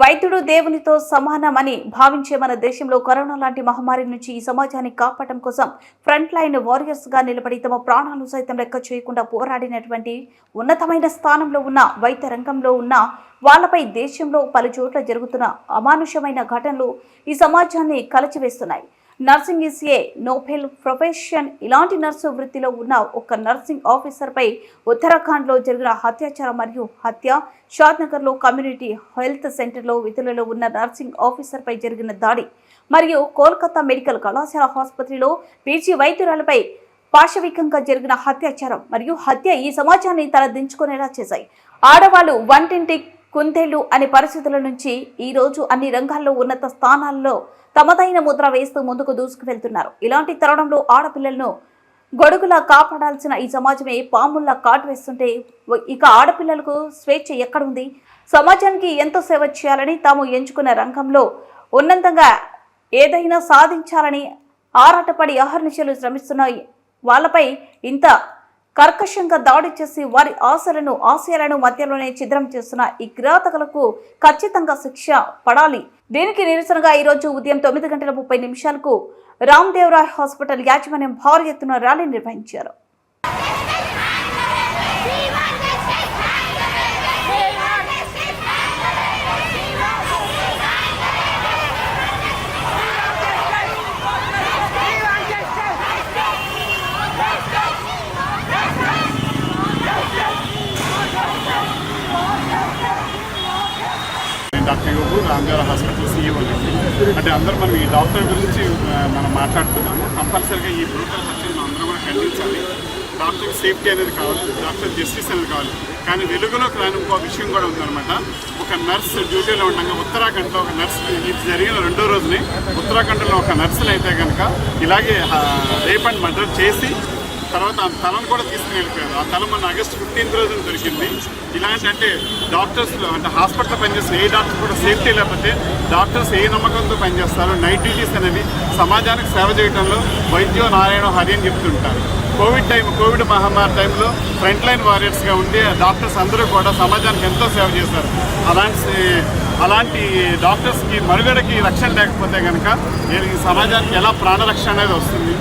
వైద్యుడు దేవునితో సమానమని భావించే మన దేశంలో కరోనా లాంటి మహమ్మారి నుంచి ఈ సమాజాన్ని కాపాడటం కోసం ఫ్రంట్ లైన్ వారియర్స్గా నిలబడి తమ ప్రాణాలు సైతం లెక్క చేయకుండా పోరాడినటువంటి ఉన్నతమైన స్థానంలో ఉన్న వైద్య రంగంలో ఉన్న వాళ్ళపై దేశంలో పలు చోట్ల జరుగుతున్న అమానుషమైన ఘటనలు ఈ సమాజాన్ని కలచివేస్తున్నాయి. Nursing is a noble profession ఇలాంటి నర్సు వృత్తిలో ఉన్న ఒక నర్సింగ్ ఆఫీసర్పై ఉత్తరాఖండ్లో జరిగిన హత్యాచారం మరియు హత్య షాద్నగర్లో కమ్యూనిటీ హెల్త్ సెంటర్లో విధులలో ఉన్న నర్సింగ్ ఆఫీసర్పై జరిగిన దాడి మరియు కోల్కతా మెడికల్ కళాశాల ఆసుపత్రిలో పీజీ వైద్యురాలపై పాశవికంగా జరిగిన హత్యాచారం మరియు హత్య ఈ సమాజాన్ని తలదించుకునేలా చేశాయి. ఆడవాళ్ళు వంటింటి కుందేళ్ళు అనే పరిస్థితుల నుంచి ఈ రోజు అన్ని రంగాల్లో ఉన్నత స్థానాల్లో తమదైన ముద్ర వేస్తూ ముందుకు దూసుకువెళ్తున్నారు. ఇలాంటి తరుణంలో ఆడపిల్లలను గొడుగులా కాపాడాల్సిన ఈ సమాజమే పాముల్లా కాటు వేస్తుంటే ఇక ఆడపిల్లలకు స్వేచ్ఛ ఎక్కడుంది? సమాజానికి ఎంతో సేవ చేయాలని తాము ఎంచుకున్న రంగంలో ఉన్నతంగా ఏదైనా సాధించాలని ఆరాటపడి అహర్నిశలు శ్రమిస్తున్నాయి. వాళ్ళపై ఇంత కర్కశంగా దాడి చేసి వారి ఆశలను ఆశయాలను మధ్యలోనే ఛిద్రం చేస్తున్న ఈ కిరాతకులకు ఖచ్చితంగా శిక్ష పడాలి. దీనికి నిరసనగా ఈ రోజు ఉదయం తొమ్మిది గంటల ముప్పై నిమిషాలకు రామ్దేవరాయ్ హాస్పిటల్ యాజమాన్యం భారీ ఎత్తున ర్యాలీ నిర్వహించారు. డాక్టర్ యోగు రామదేవర హాస్పిటల్ సీఈఓ అంటే అందరూ మనం ఈ డాక్టర్ గురించి మనం మాట్లాడుతున్నాము. కంపల్సరీగా ఈ బ్రూటల్ హత్యను అందరూ కూడా ఖండించాలి. డాక్టర్ సేఫ్టీ అనేది కావాలి డాక్టర్ జస్టిస్ అనేది కావాలి. కానీ వెలుగులోకి రాని ఇంకో విషయం కూడా ఉందన్నమాట. ఒక నర్స్ డ్యూటీలో ఉండగా ఉత్తరాఖండ్లో ఒక నర్స్ ఇది జరిగిన రెండో రోజుని ఉత్తరాఖండ్లో ఒక నర్సులు అయితే కనుక ఇలాగే రేప్ అండ్ మర్డర్ చేసి తర్వాత ఆ తలను కూడా తీసుకుని వెళ్ళిపోయారు. ఆ తల మన ఆగస్ట్ ఫిఫ్టీన్త్ రోజున దొరికింది. ఇలాంటి అంటే డాక్టర్స్లో అంటే హాస్పిటల్ పనిచేసిన ఏ డాక్టర్ కూడా సేఫ్టీ లేకపోతే డాక్టర్స్ ఏ నమ్మకంతో పనిచేస్తారు నైట్ డ్యూటీస్ అనేవి సమాజానికి సేవ చేయడంలో వైద్యో నారాయణ హరి అని చెప్తుంటారు. కోవిడ్ టైం కోవిడ్ మహమ్మారి టైంలో ఫ్రంట్ లైన్ వారియర్స్గా ఉండి డాక్టర్స్ అందరూ కూడా సమాజానికి ఎంతో సేవ చేశారు. అలాంటి అలాంటి డాక్టర్స్కి మనుగడకి రక్షణ లేకపోతే కనుక ఈ సమాజానికి ఎలా ప్రాణరక్షణ అనేది వస్తుంది?